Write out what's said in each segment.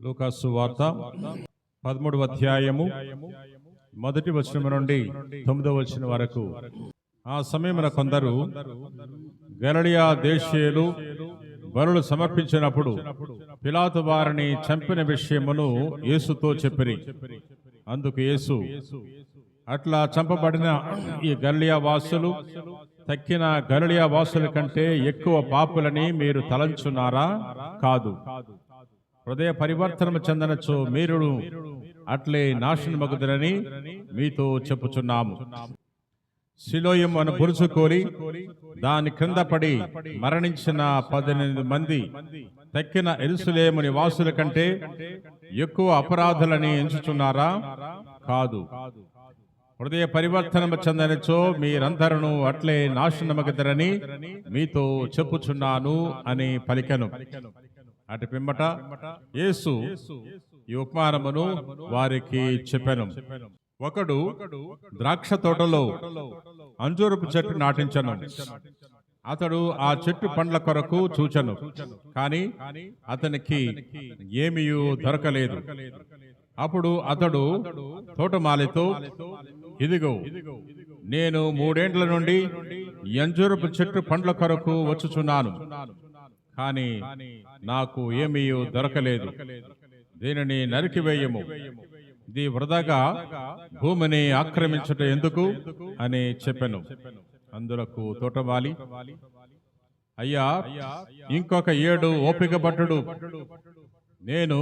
లూకాసు వార్త పదమూడవ అధ్యాయము మొదటి వచనం నుండి తొమ్మిదవ వచనం వరకు. ఆ సమయమున కొందరు గలడియా దేశీయులు బరులు సమర్పించినప్పుడు పిలాతు వారిని చంపిన విషయమును యేసుతో చెప్పిరి. అందుకు యేసు అట్లా చంపబడిన ఈ గలియా వాసులు తక్కిన గలియా వాసుల కంటే ఎక్కువ పాపులని మీరు తలంచున్నారా? కాదు. హృదయ పరివర్తనం చెందనచో మీరు అట్లే నాశనమగుదరని మీతో చెప్పుచున్నాము. శిలోయం అను పురుచుకోరి దాని క్రింద పడి మరణించిన పద్దెనిమిది మంది తక్కిన ఎరుసులేము నివాసుల కంటే ఎక్కువ అపరాధులని ఎంచుచున్నారా? కాదు. హృదయ పరివర్తన చెందనిచో మీరందరూ అట్లే నాశనమగదరని మీతో చెప్పుచున్నాను అని పలికను. అటు పిమ్మట యేసు ఈ ఉపమానమును వారికి చెప్పాను. ఒకడు ద్రాక్ష తోటలో అంజూరపు చెట్టు నాటించను. అతడు ఆ చెట్టు పండ్ల కొరకు చూచను. కానీ అతనికి ఏమీయూ దొరకలేదు. అప్పుడు అతడు తోటమాలితో ఇదిగో నేను మూడేండ్ల నుండి ఎంజూరపు చెట్టు పండ్ల కొరకు వచ్చుచున్నాను. కానీ నాకు ఏమీ దొరకలేదు. దీనిని నరికివేయము. ఇది వృధాగా భూమిని ఆక్రమించుట ఎందుకు అని చెప్పెను. అందులకు తోటవాలి. అయ్యా ఇంకొక ఏడు ఓపిక పట్టుడు నేను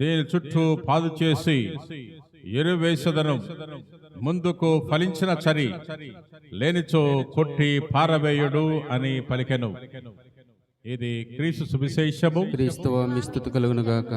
దీని చుట్టూ పాదు చేసి ఎరువేసదను. ముందుకు ఫలించిన చరి. లేనిచో కొట్టి పారవేయుడు అని పలికెను. ఇది క్రీస్తు సువిశేషము? క్రీస్తు మిస్తుతు కలుగునుగాక.